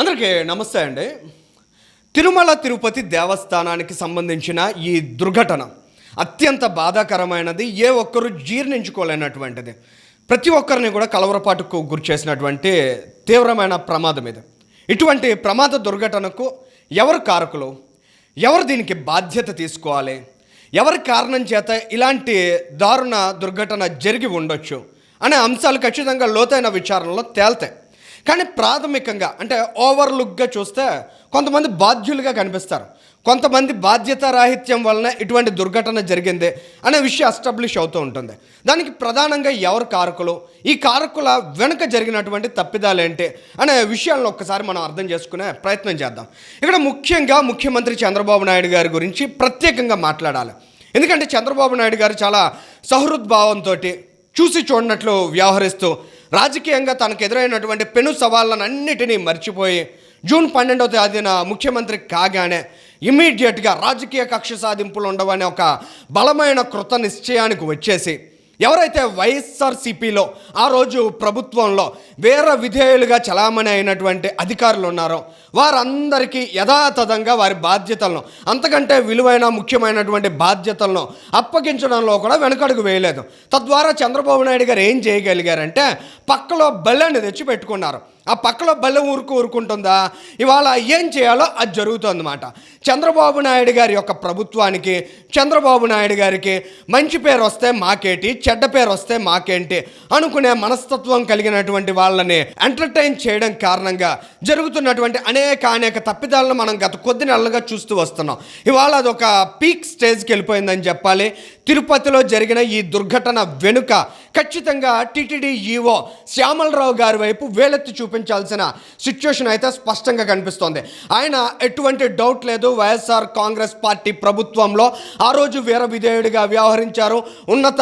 అందరికీ నమస్తే అండి. తిరుమల తిరుపతి దేవస్థానానికి సంబంధించిన ఈ దుర్ఘటన అత్యంత బాధాకరమైనది ఏ ఒక్కరు జీర్ణించుకోలేనటువంటిది. ప్రతి ఒక్కరిని కూడా కలవరపాటుకు గురి చేసినటువంటి తీవ్రమైన ప్రమాదం ఇది. ఇటువంటి ప్రమాద దుర్ఘటనకు ఎవరు కారకులు? ఎవరు దీనికి బాధ్యత తీసుకోవాలి? ఎవరి కారణం చేత ఇలాంటి దారుణ దుర్ఘటన జరిగి ఉండొచ్చు? అనే అంశాలు ఖచ్చితంగా లోతైన విచారణలో తేల్తాయి. కానీ ప్రాథమికంగా అంటే ఓవర్లుక్గా చూస్తే కొంతమంది బాధ్యులుగా కనిపిస్తారు. కొంతమంది బాధ్యత రాహిత్యం వలన ఇటువంటి దుర్ఘటన జరిగింది అనే విషయం ఎస్టాబ్లిష్ అవుతూ ఉంటుంది. దానికి ప్రధానంగా ఎవరు కారకులు? ఈ కారకుల వెనుక జరిగినటువంటి తప్పిదాలు ఏంటి అనే విషయాలను ఒక్కసారి మనం అర్థం చేసుకునే ప్రయత్నం చేద్దాం. ఇక్కడ ముఖ్యంగా ముఖ్యమంత్రి చంద్రబాబు నాయుడు గారి గురించి ప్రత్యేకంగా మాట్లాడాలి. ఎందుకంటే చంద్రబాబు నాయుడు గారు చాలా సహృద్భావంతో చూసి చూడనట్లు వ్యవహరిస్తూ రాజకీయంగా తనకు ఎదురైనటువంటి పెను సవాళ్ళను అన్నిటినీ మర్చిపోయి జూన్ పన్నెండవ తేదీన ముఖ్యమంత్రి కాగానే ఇమీడియట్గా రాజకీయ కక్ష సాధింపులు ఉండవనే ఒక బలమైన కృత నిశ్చయానికి వచ్చేసి ఎవరైతే వైఎస్ఆర్సీపీలో ఆ రోజు ప్రభుత్వంలో వేరే విధేయులుగా చలామణి అయినటువంటి అధికారులు ఉన్నారో వారందరికీ యథాతథంగా వారి బాధ్యతలను అంతకంటే విలువైన ముఖ్యమైనటువంటి బాధ్యతలను అప్పగించడంలో కూడా వెనకడుగు వేయలేదు. తద్వారా చంద్రబాబు నాయుడు గారు ఏం చేయగలిగారంటే పక్కలో బల్లెని తెచ్చి పెట్టుకున్నారు ఆ పక్కలో బల్లె ఊరుకు ఊరుకుంటుందా? ఇవాళ ఏం చేయాలో అది జరుగుతుందన్నమాట. చంద్రబాబు నాయుడు గారి యొక్క ప్రభుత్వానికి చంద్రబాబు నాయుడు గారికి మంచి పేరు వస్తే మాకేటి చెడ్డ పేరు వస్తే మాకేంటి అనుకునే మనస్తత్వం కలిగినటువంటి వాళ్ళని ఎంటర్టైన్ చేయడం కారణంగా జరుగుతున్నటువంటి అనేక అనేక తప్పిదాలను మనం గత కొద్ది నెలలుగా చూస్తూ వస్తున్నాం. ఇవాళ అది ఒక పీక్ స్టేజ్కి వెళ్ళిపోయిందని చెప్పాలి. తిరుపతిలో జరిగిన ఈ దుర్ఘటన వెనుక ఖచ్చితంగా టీటీడీ ఈవో శ్యామలరావు గారి వైపు వేలెత్తి చూపించాల్సిన సిచ్యువేషన్ అయితే స్పష్టంగా కనిపిస్తోంది. ఆయన ఎటువంటి డౌట్ లేదు. వైఎస్ఆర్ కాంగ్రెస్ పార్టీ ప్రభుత్వంలో ఆ రోజు వీర విధేయుడిగా వ్యవహరించారు. ఉన్నత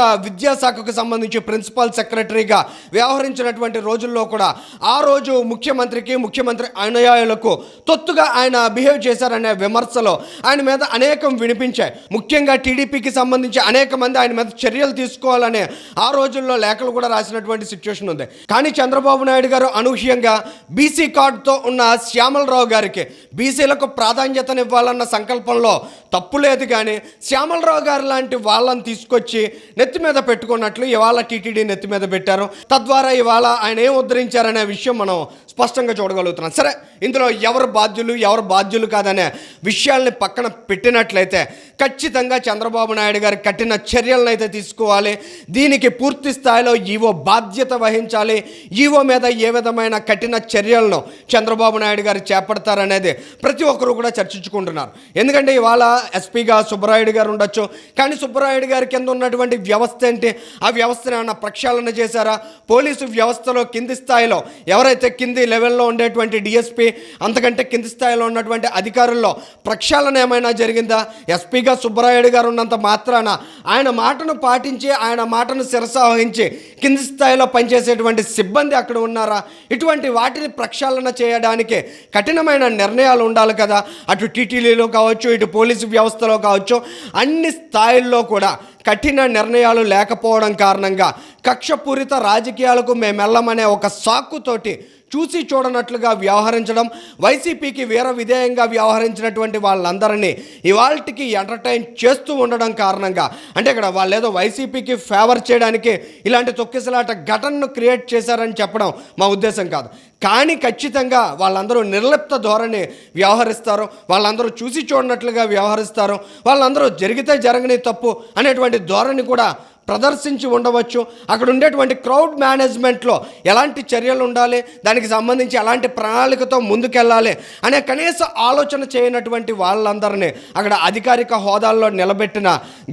విద్యాశాఖకు సంబంధించి ప్రిన్సిపల్ సెక్రటరీగా వ్యవహరించినటువంటి రోజుల్లో కూడా ఆ రోజు ముఖ్యమంత్రికి ముఖ్యమంత్రి అనుయాయులకు తొత్తుగా ఆయన బిహేవ్ చేశారనే విమర్శలు ఆయన మీద అనేకం వినిపించాయి. ముఖ్యంగా టీడీపీకి సంబంధించి అనేక మంది ఆయన మీద చర్యలు తీసుకోవాలని ఆ రోజుల్లో లేఖలు కూడా రాసినటువంటి సిచ్యువేషన్ ఉంది. కానీ చంద్రబాబు నాయుడు గారు అనూహ్యంగా బీసీ కార్డుతో ఉన్న శ్యామలరావు గారికి బీసీలకు ప్రాధాన్యతనివ్వాలన్న సంకల్పంలో తప్పు లేదు కానీ శ్యామలరావు గారు లాంటి వాళ్ళని తీసుకొచ్చి నెత్తి మీద పెట్టుకున్నట్లు ఇవాళ టీటీడీ నెత్తి మీద పెట్టారు. తద్వారా ఇవాళ ఆయన ఏం ఉద్ధరించారనే విషయం మనం స్పష్టంగా చూడగలుగుతున్నాం. సరే ఇందులో ఎవరు బాధ్యులు ఎవరు బాధ్యులు కాదనే విషయాల్ని పక్కన పెట్టినట్లయితే ఖచ్చితంగా చంద్రబాబు నాయుడు గారు కఠిన చర్యలను అయితే తీసుకోవాలి. దీనికి పూర్తి స్థాయిలో ఈవో బాధ్యత వహించాలి. ఈవో మీద ఏ విధమైన కఠిన చర్యలను చంద్రబాబు నాయుడు గారు చేపడతారనేది ప్రతి ఒక్కరు కూడా చర్చించుకుంటున్నారు. ఎందుకంటే ఇవాళ ఎస్పీగా సుబ్బరాయుడు గారు ఉండొచ్చు. కానీ సుబ్బరాయుడు గారి కింద ఉన్నటువంటి వ్యవస్థ ఏంటి? ఆ వ్యవస్థను ఏమైనా ప్రక్షాళన చేశారా? పోలీసు వ్యవస్థలో కింది స్థాయిలో ఎవరైతే కింది లెవెల్లో ఉండేటువంటి డిఎస్పీ అంతకంటే కింది స్థాయిలో ఉన్నటువంటి అధికారుల్లో ప్రక్షాళన ఏమైనా జరిగిందా? ఎస్పీగా సుబ్బరాయుడు గారు ఉన్నంత మాత్రాన ఆయన మాటను పాటించి ఆయన మాటను శిరసావహించి కింది స్థాయిలో పనిచేసేటువంటి సిబ్బంది అక్కడ ఉన్నారా? ఇటువంటి వాటిని ప్రక్షాళన చేయడానికి కఠినమైన నిర్ణయాలు ఉండాలి కదా. అటు టీటీడీలో కావచ్చు ఇటు పోలీసు వ్యవస్థలో కావచ్చు అన్ని స్థాయిల్లో కూడా కఠిన నిర్ణయాలు లేకపోవడం కారణంగా కక్షపూరిత రాజకీయాలకు మేము వెళ్ళమనే ఒక సాకుతోటి చూసి చూడనట్లుగా వ్యవహరించడం వైసీపీకి వీర విధేయంగా వ్యవహరించినటువంటి వాళ్ళందరినీ ఇవాళకి ఎంటర్టైన్ చేస్తూ ఉండడం కారణంగా అంటే ఇక్కడ వాళ్ళు ఏదో వైసీపీకి ఫేవర్ చేయడానికి ఇలాంటి తొక్కిసలాట ఘటనను క్రియేట్ చేశారని చెప్పడం మా ఉద్దేశం కాదు. కానీ ఖచ్చితంగా వాళ్ళందరూ నిర్లిప్త ధోరణి వ్యవహరిస్తారు వాళ్ళందరూ చూసి చూడనట్లుగా వ్యవహరిస్తారు వాళ్ళందరూ జరిగితే జరగని తప్పు అనేటువంటి ధోరణి కూడా ప్రదర్శించి ఉండవచ్చు. అక్కడ ఉండేటువంటి క్రౌడ్ మేనేజ్మెంట్లో ఎలాంటి చర్యలు ఉండాలి దానికి సంబంధించి ఎలాంటి ప్రణాళికతో ముందుకెళ్ళాలి అనే కనీస ఆలోచన చేయనటువంటి వాళ్ళందరినీ అక్కడ అధికారిక హోదాల్లో నిలబెట్టిన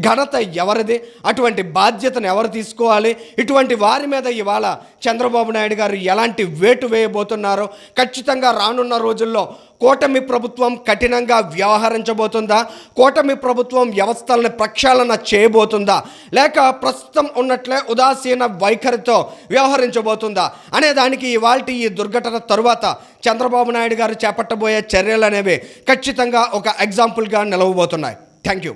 ఘనత ఎవరిది అటువంటి బాధ్యతను ఎవరు తీసుకోవాలి ఇటువంటి వారి మీద ఇవాళ చంద్రబాబు నాయుడు గారు ఎలాంటి వేటు వేయబోతున్నారో ఖచ్చితంగా రానున్న రోజుల్లో కూటమి ప్రభుత్వం కఠినంగా వ్యవహరించబోతుందా? కూటమి ప్రభుత్వం వ్యవస్థలను ప్రక్షాళన చేయబోతుందా? లేక ప్రస్తుతం ఉన్నట్లే ఉదాసీన వైఖరితో వ్యవహరించబోతుందా? అనే దానికి ఇవాళ ఈ దుర్ఘటన తరువాత చంద్రబాబు నాయుడు గారు చేపట్టబోయే చర్యలు అనేవి ఖచ్చితంగా ఒక ఎగ్జాంపుల్గా నిలవబోతున్నాయి. Thank you